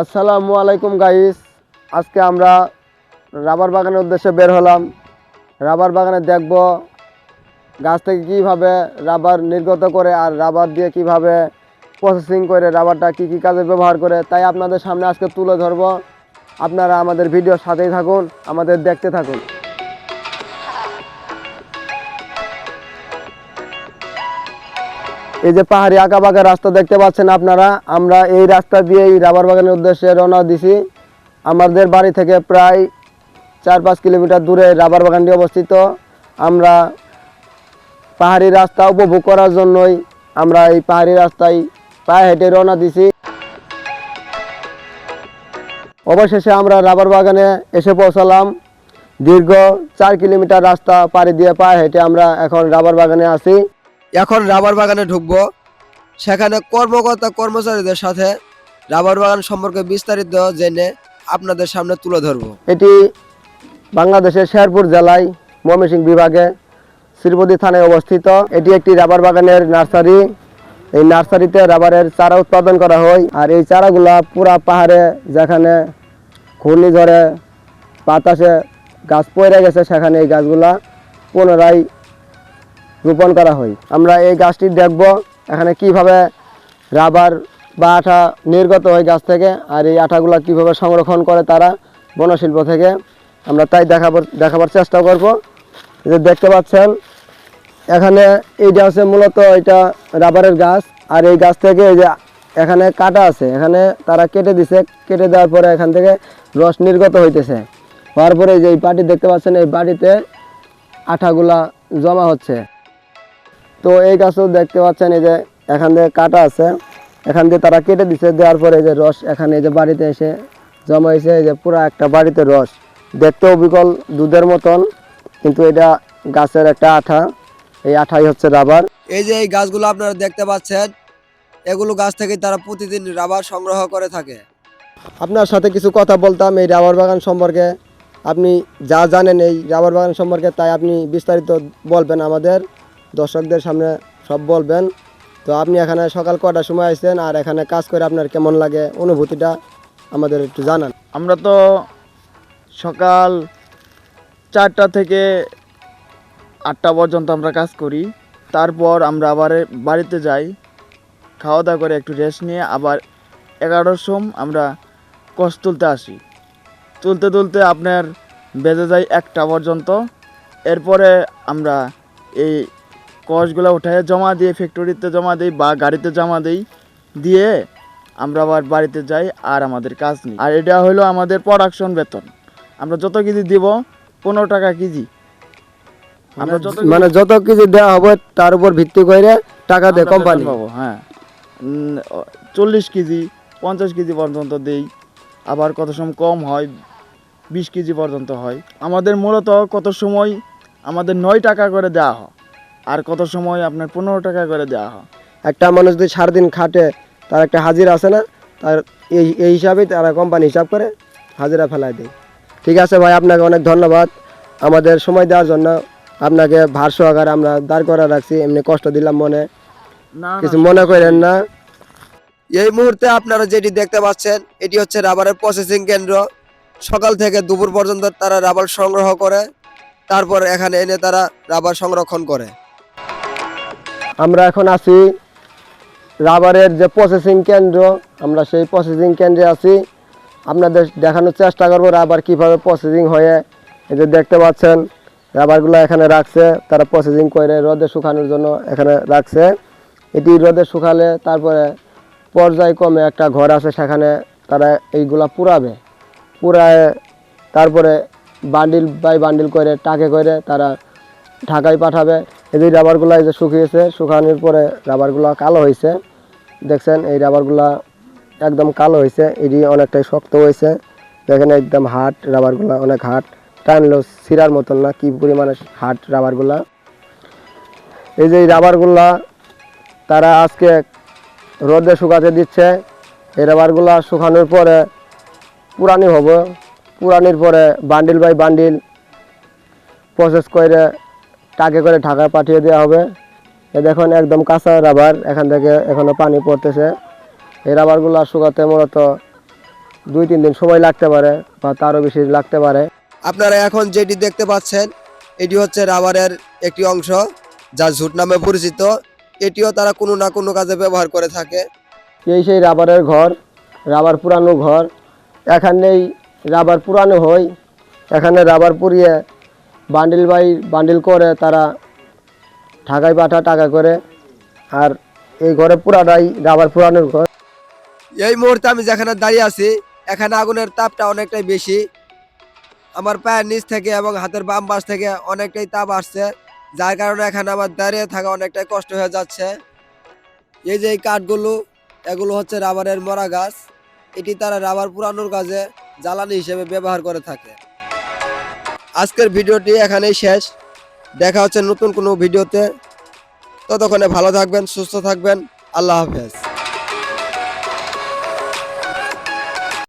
আসসালামু আলাইকুম গাইস আজকে আমরা রাবার বাগানের উদ্দেশ্যে বের হলাম। রাবার বাগানে দেখব গাছ থেকে কীভাবে রাবার নির্গত করে আর রাবার দিয়ে কীভাবে প্রসেসিং করে রাবারটা কি কি কাজে ব্যবহার করে, তাই আপনাদের সামনে আজকে তুলে ধরব। আপনারা আমাদের ভিডিওর সাথেই থাকুন, আমাদের দেখতে থাকুন। এই যে পাহাড়ি আঁকা বাঁকা রাস্তা দেখতে পাচ্ছেন আপনারা, আমরা এই রাস্তা দিয়ে এই রাবার বাগানের উদ্দেশ্যে রওনা দিছি। আমাদের বাড়ি থেকে প্রায় চার পাঁচ কিলোমিটার দূরে রাবার বাগানটি অবস্থিত। আমরা পাহাড়ি রাস্তা উপভোগ করার জন্যই আমরা এই পাহাড়ি রাস্তায় পায়ে হেঁটে রওনা দিছি। অবশেষে আমরা রাবার বাগানে এসে পৌঁছালাম। দীর্ঘ চার কিলোমিটার রাস্তা পাড়ি দিয়ে পায়ে হেঁটে আমরা এখন রাবার বাগানে আছি। এখন রাবার বাগানে ঢুকবো। সেখানে কর্মকর্তা কর্মচারীদের সাথে রাবার বাগান সম্পর্কে বিস্তারিত জেনে আপনাদের সামনে তুলে ধরবো। এটি বাংলাদেশের শেরপুর জেলায় ময়মনসিংহ বিভাগে শ্রীপতি থানায় অবস্থিত। এটি একটি রাবার বাগানের নার্সারি। এই নার্সারিতে রাবারের চারা উৎপাদন করা হয় আর এই চারাগুলা পুরা পাহাড়ে যেখানে ঘূর্ণিঝড়ে বাতাসে গাছ পড়ে গেছে, সেখানে এই গাছগুলা পুনরায় রোপণ করা হয়। আমরা এই গাছটি দেখব এখানে কীভাবে রাবার বা আঠা নির্গত হয় গাছ থেকে আর এই আঠাগুলা কীভাবে সংরক্ষণ করে তারা বনশিল্প থেকে। আমরা তাই দেখাবার দেখাবার চেষ্টা করব। যে দেখতে পাচ্ছেন, এখানে এইটা হচ্ছে মূলত এটা রাবারের গাছ। আর এই গাছ থেকে এই যে এখানে কাটা আছে, এখানে তারা কেটে দিছে। কেটে দেওয়ার পরে এখান থেকে রস নির্গত হইতেছে। হওয়ার পরে যে এই বাটি দেখতে পাচ্ছেন, এই বাটিতে আঠাগুলা জমা হচ্ছে। তো এই গাছও দেখতে পাচ্ছেন এই যে এখান থেকে কাটা আছে এখান দিয়ে তারা কেটে দিছে দেওয়ার পরে এই যে রস এখানে এই যে বাড়িতে এসে জমা হয়েছে এই যে পুরো একটা বাড়িতে রস। দেখতে অবিকল দুধের মতন কিন্তু এটা গাছের একটা আঠা এই আঠাই হচ্ছে রাবার। এই যে এই গাছগুলো আপনারা দেখতে পাচ্ছেন এগুলো গাছ থেকে তারা প্রতিদিন রাবার সংগ্রহ করে থাকে। আপনার সাথে কিছু কথা বলতাম এই রাবার বাগান সম্পর্কে। আপনি যা জানেন এই রাবার বাগান সম্পর্কে তাই আপনি বিস্তারিত বলবেন আমাদের। দর্শকদের সামনে সব বলবেন। তো আপনি এখানে সকাল কটার সময় আসছেন আর এখানে কাজ করে আপনার কেমন লাগে অনুভূতিটা আমাদের একটু জানান। আমরা তো সকাল চারটা থেকে আটটা পর্যন্ত আমরা কাজ করি। তারপর আমরা আবার বাড়িতে যাই, খাওয়া দাওয়া করে একটু রেস্ট নিয়ে আবার এগারোটার সময় আমরা কষ তুলতে আসি। তুলতে তুলতে আপনার বেজে যায় একটা পর্যন্ত। এরপরে আমরা এই কষগুলো উঠায় জমা দিয়ে ফ্যাক্টরিতে জমা দিই বা গাড়িতে জমা দিই দিয়ে আমরা আবার বাড়িতে যাই আর আমাদের কাজ নেই। আর এটা হলো আমাদের প্রোডাকশন বেতন। আমরা যত কেজি দিব পনেরো টাকা কেজি। আমরা যত মানে যত কিছু দেওয়া হবে তার উপর ভিত্তি করে টাকা দেয় কোম্পানি পাবো, হ্যাঁ। চল্লিশ কেজি পঞ্চাশ কেজি পর্যন্ত দেই। আবার কত সময় কম হয় বিশ কেজি পর্যন্ত হয়। আমাদের মূলত কত সময় আমাদের নয় টাকা করে দেওয়া হয়। আর কত সময় আপনার পনেরো টাকা করে দেওয়া হয়? একটা মানুষ যদি সারাদিন খাটে তার একটা হাজিরা আছে না তার এই এই হিসাবেই তারা কোম্পানি হিসাব করে হাজিরা ফেলায় দেয়। ঠিক আছে ভাই আপনাকে অনেক ধন্যবাদ আমাদের সময় দেওয়ার জন্য। আপনাকে ভার সহকারে আমরা দাঁড় করা রাখছি এমনি কষ্ট দিলাম মনে। কিছু মনে করেন না। এই মুহূর্তে আপনারা যেটি দেখতে পাচ্ছেন এটি হচ্ছে রাবারের প্রসেসিং কেন্দ্র। সকাল থেকে দুপুর পর্যন্ত তারা রাবার সংগ্রহ করে তারপর এখানে এনে তারা রাবার সংরক্ষণ করে। আমরা এখন আছি রাবারের যে প্রসেসিং কেন্দ্র, আমরা সেই প্রসেসিং কেন্দ্রে আছি। আপনাদের দেখানোর চেষ্টা করব রাবার কীভাবে প্রসেসিং হয়ে। এই যে দেখতে পাচ্ছেন, রাবারগুলো এখানে রাখছে, তারা প্রসেসিং করে রোদে শুকানোর জন্য এখানে রাখছে। এটি রোদে শুকালে তারপরে পর্যায়ক্রমে একটা ঘর আছে, সেখানে তারা এইগুলা পুরাবে। পুরায় তারপরে বান্ডিল বাই বান্ডিল করে টাকে করে তারা ঢাকায় পাঠাবে। এই যে রাবারগুলো এই যে শুকিয়েছে, শুকানোর পরে রাবারগুলো কালো হয়েছে। দেখছেন, এই রাবারগুলা একদম কালো হয়েছে, এটি অনেকটাই শক্ত হয়েছে। দেখেন, একদম হার্ড রাবারগুলা অনেক হার্ড টানলেও সিরার মতন না, কি পরিমাণে হার্ড রাবারগুলা এই যে রাবারগুলা তারা আজকে রোদে শুকাতে দিচ্ছে। এই রাবারগুলা শুকানোর পরে পুরানি হবে। পুরানির পরে বান্ডিল বাই বান্ডিল প্রসেস করে টাকে করে ঢাকা পাঠিয়ে দেওয়া হবে। এ দেখুন, একদম কাঁচা রাবার, এখান থেকে এখনও পানি পড়তেছে। এই রাবারগুলো শুকাতে মূলত দুই, তিন দিন সময় লাগতে পারে বা তারও বেশি লাগতে পারে। আপনারা এখন যেটি দেখতে পাচ্ছেন, এটি হচ্ছে রাবারের একটি অংশ যা ঝুট নামে পরিচিত। এটিও তারা কোনো না কোনো কাজে ব্যবহার করে থাকে। এই সেই রাবারের ঘর, রাবার পুরানো ঘর। এখানেই রাবার পুরানো হয়। এখানে রাবার পুড়িয়ে বান্ডিল বাই বান্ডিল করে, তারা ঢাকায় পাঠা টাকা করে। আর এই ঘরে পুরাটাই রাবার পুরানোর ঘর। এই মুহূর্তে আমি যেখানে দাঁড়িয়ে আছি, এখানে আগুনের তাপটা অনেকটাই বেশি। আমার পায়ের নিচ থেকে এবং হাতের বাম পাশ থেকে অনেকটাই তাপ আসছে, যার কারণে এখানে আমার দাঁড়িয়ে থাকা অনেকটাই কষ্ট হয়ে যাচ্ছে। এই যে এই কাঠগুলো, এগুলো হচ্ছে রাবারের মরা গাছ। এটি তারা রাবার পুরানোর কাজে জ্বালানি হিসেবে ব্যবহার করে থাকে। আজকের ভিডিওটি এখানেই শেষ। দেখা হচ্ছে নতুন কোনো ভিডিওতে। ততক্ষণে ভালো থাকবেন, সুস্থ থাকবেন। আল্লাহ হাফেজ।